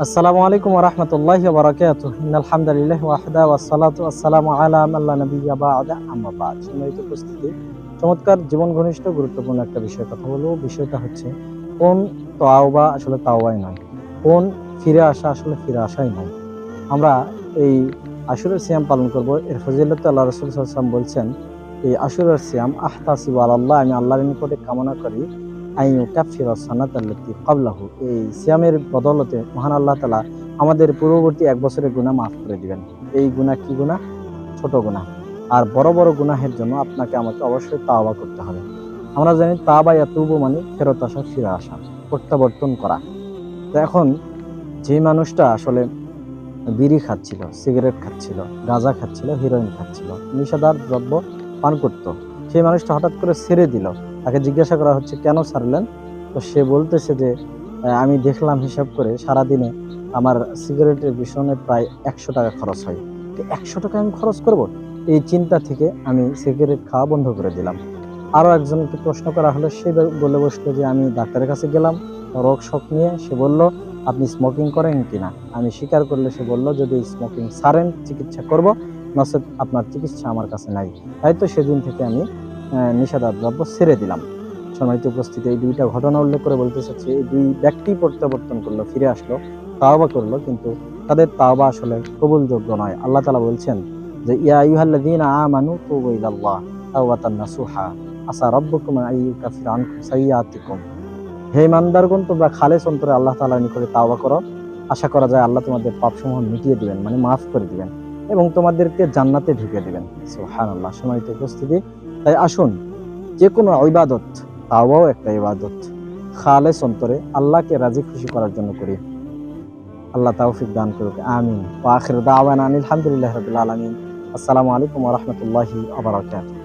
আসসালামু আলাইকুম রহমতুল্লাহ বারাকাত আলহামদুলিল্লাহ ওয়াহদা ওয়াসালাতু আল্লাহ নবিয়্যা বা'দা। আম্মা সম্মানিত উপস্থিতি। চমৎকার জীবন ঘনিষ্ঠ গুরুত্বপূর্ণ একটা বিষয় কথা বলব। বিষয়টা হচ্ছে, কোন তাওবা আসলে তাওবাই নয়? কোন ফিরে আসা আসলে ফিরে আসাই নয়? আমরা এই আশুরের সিয়াম পালন করব। এর ফজিলত আল্লাহ রসুল সাল্লাম বলছেন, এই আশুরের সিয়াম আহতাসিব আল্লাহ আমি আল্লাহর নিকটে কামনা করি আইনু কাফির সানাত কাবলাহু। এই সিয়ামের বদলতে মহান আল্লাহ তালা আমাদের পূর্ববর্তী এক বছরের গুনাহ মাফ করে দিবেন। এই গুনাহ কি গুনাহ? ছোট গুনাহ। আর বড় বড় গুনাহের জন্য আপনাকে আমাকে অবশ্যই তাওবা করতে হবে। আমরা জানি তাওবা ইয়াতুবু মানে ফেরত আসা ফিরে আসা, প্রত্যাবর্তন করা। তো এখন যে মানুষটা আসলে বিড়ি খাচ্ছিল, সিগারেট খাচ্ছিল, গাঁজা খাচ্ছিল হিরোইন খাচ্ছিল নিষেধার দ্রব্য পান করত, সেই মানুষটা হঠাৎ করে ছেড়ে দিল। তাকে জিজ্ঞাসা করা হচ্ছে, কেন ছাড়লেন? তো সে বলতেছে যে আমি দেখলাম হিসাব করে সারাদিনে আমার সিগারেটের পিছনে প্রায় একশো টাকা খরচ হয়। তো একশো টাকা আমি খরচ করব? এই চিন্তা থেকে আমি সিগারেট খাওয়া বন্ধ করে দিলাম। আরও একজনকে প্রশ্ন করা হলো, সে বলে বসল যে, আমি ডাক্তারের কাছে গেলাম, রোগ শখ নিয়ে। সে বলল, আপনি স্মোকিং করেন কিনা আমি স্বীকার করলে সে বলল, যদি স্মোকিং সারেন চিকিৎসা করব, নচেত আপনার চিকিৎসা আমার কাছে নাই। তাই তো সেদিন থেকে আমি আহ, নিষেধাজ্ঞা দ্রব্য ছেড়ে দিলাম। সম্মানিত উপস্থিতি এই দুইটা ঘটনা উল্লেখ করে বলতে চাচ্ছি এই দুই ব্যক্তি প্রত্যাবর্তন করল ফিরে আসলো তাওবা করল কিন্তু তাদের তাওবা আসলে কবুলযোগ্য নয়। আল্লাহ তালা বলছেন যে ইয়া আইয়ুহাল্লাযীনা আমানু তুবু ইলাল্লাহ তাওবাতান নাসুহা আসা হে তোমরা খালেস অন্তরে আল্লাহ তাআলার নিকটে তাওবা করো। আশা করা যায় আল্লাহ তোমাদের পাপসমূহ মিটিয়ে দিবেন মানে মাফ করে দিবেন এবং তোমাদেরকে জান্নাতে ঢুকে দিবেন। সুবহানাল্লাহ। সম্মানিত উপস্থিতি তাই আসুন যে কোনো ইবাদত, তাওয়াও একটা ইবাদত। খালেস অন্তরে আল্লাহকে রাজি খুশি করার জন্য করি। আল্লাহ তাওফিক দান করুক, আমিন। দাওয়ানা আনিল হামদুলিল্লাহি রাব্বিল আলামিন। আসসালামু আলাইকুম রহমতুল্লাহি বারাকাতুহু।